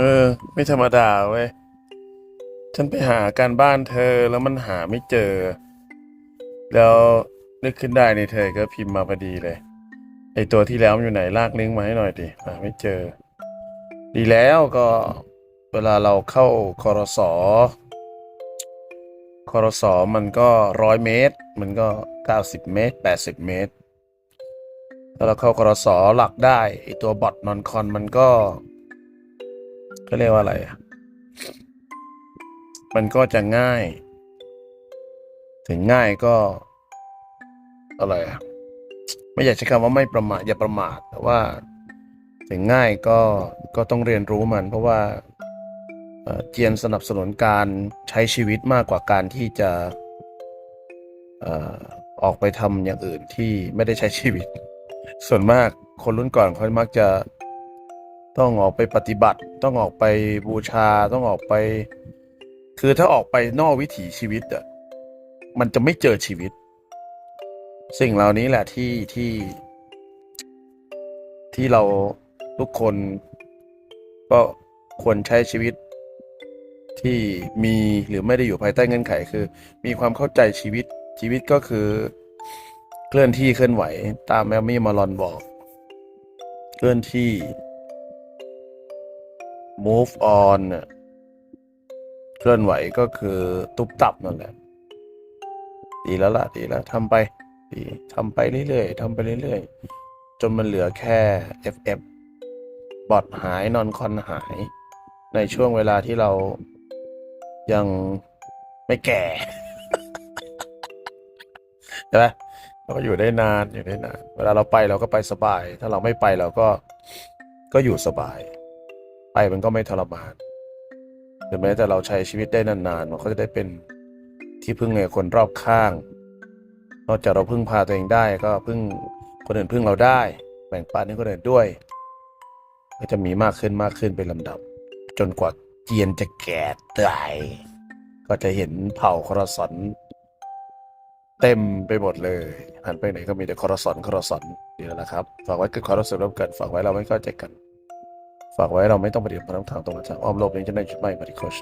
เออ ไม่ธรรมดาเว้ย ฉันไปหาการบ้านเธอแล้วมันหาไม่เจอ แล้วนึกขึ้นได้ในเธอก็พิมพ์มาพอดีเลย ไอตัวที่แล้วมันอยู่ไหนลากลิงก์มาให้หน่อยดิหาไม่เจอ ดีแล้วก็เวลาเราเข้าคอรสอคอรสอมันก็ร้อยเมตร มันก็เก้าสิบเมตรแปดสิบเมตรถ้าเราเข้ากรสอหลักได้ไอตัวบอทนอนคอนมันก็ ก็เรียกว่าอะไรอะ มันก็จะง่าย ถึงง่ายก็ อะไรอะ ไม่อยากใช้คำว่าไม่ประมาทอย่าประมาทแต่ว่า ถึงง่ายก็ก็ต้องเรียนรู้มัน เพราะว่าเจียนสนับสนุนการใช้ชีวิตมากกว่าการที่จะออออกไปทำอย่างอื่นที่ไม่ได้ใช้ชีวิต ส่วนมากคนรุ่นก่อนเขามักจะ ต้องออกไปปฏิบัติ ต้องออกไปบูชาต้องออกไป คือถ้าออกไปนอกวิถีชีวิตอะมันจะไม่เจอชีวิต สิ่งเหล่านี้แหละที่ที่ ที่เราทุกคน ก็ควรใช้ชีวิตที่มีหรือไม่ได้อยู่ภายใต้เงื่อนไขคือ มีความเข้าใจชีวิตชีวิตก็คือเคลื่อนที่เคลื่อนไหว ตามแมมมี่มารอนบอก เคลื่อนที่ move on น่ะเคลื่อนไหวก็คือตุบตับนั่นแหละ ดีแล้วล่ะ ดีแล้วทำไป ดีทำไปเรื่อยๆทำไปเรื่อยๆ จนมันเหลือแค่ FF บอทหายนอนคอนหาย ในช่วงเวลาที่เรายังไม่แก่ใช่ไหมเราก็อยู่ได้นานอยู่ได้นาน เวลาเราไปเราก็ไปสบาย ถ้าเราไม่ไปเราก็ก็อยู่สบาย มันก็ไม่ทรมานหรือแม้แต่เราใช้ชีวิตได้นานๆ มันก็จะได้เป็นที่พึ่งในคนรอบข้าง นอกจากเราพึ่งพาตัวเองได้ก็พึ่งคนอื่นพึ่งเราได้ แบ่งปันให้คนอื่นด้วย ก็จะมีมากขึ้นมากขึ้นเป็นลำดับ จนกว่าเจียนจะแก่ตายก็จะเห็นเผ่าคอรสอนเต็มไปหมดเลยหันไปไหนก็มีแต่คอรสอนคอรสอนนี่แหละครับฝากไว้คือคอรสอนร่วมกันฝากไว้เราไม่เข้าใจกัน ฝากไว้เราไม่ต้องปฏิบัติตามทางตรงกันทากอ้อมโลกนี้จะได้จุดหม่บริโคช